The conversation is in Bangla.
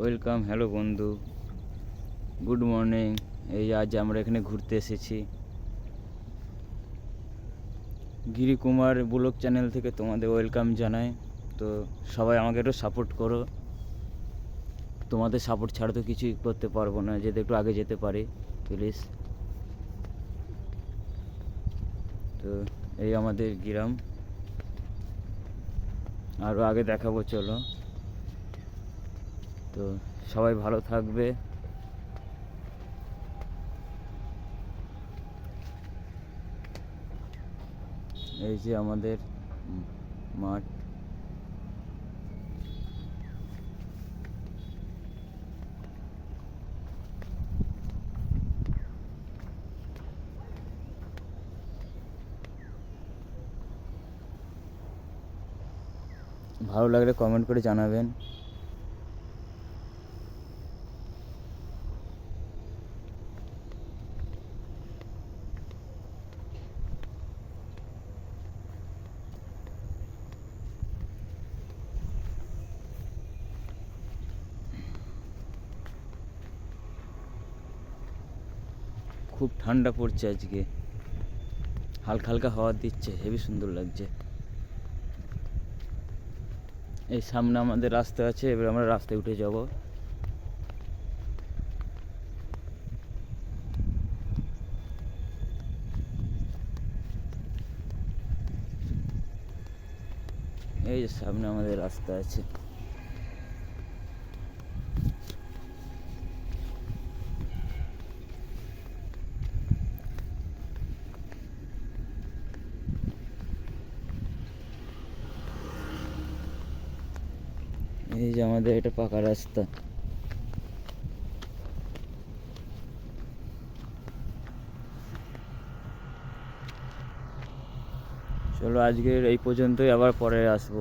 ওয়েলকাম, হ্যালো বন্ধু। Good morning. এই আজ আমরা এখানে ঘুরতে এসেছি। গিরিকুমার ব্লগ চ্যানেল থেকে তোমাদের ওয়েলকাম জানাই। তো সবাই আমাকে একটু সাপোর্ট করো। তোমাদের সাপোর্ট ছাড়া তো কিছুই করতে পারব না, যেতে একটু আগে যেতে পারি প্লিজ তো এই আমাদের গ্রাম। আরও আগে দেখাবো, চলো। তো সবাই ভালো থাকবে। এই যে আমাদের মাঠ। ভালো লাগলে কমেন্ট করে জানাবেন। খুব ঠান্ডা পড়ছে আজকে। হালকা হালকা হাওয়া দিচ্ছে, হেবি সুন্দর লাগছে। এই সামনে আমাদের রাস্তা আছে, এবার আমরা রাস্তায় উঠে যাব। এই যে সামনে আমাদের রাস্তা আছে। এই যে আমাদের এটা পাকা রাস্তা। চলো আজকের এই পর্যন্তই আবার পরে আসব।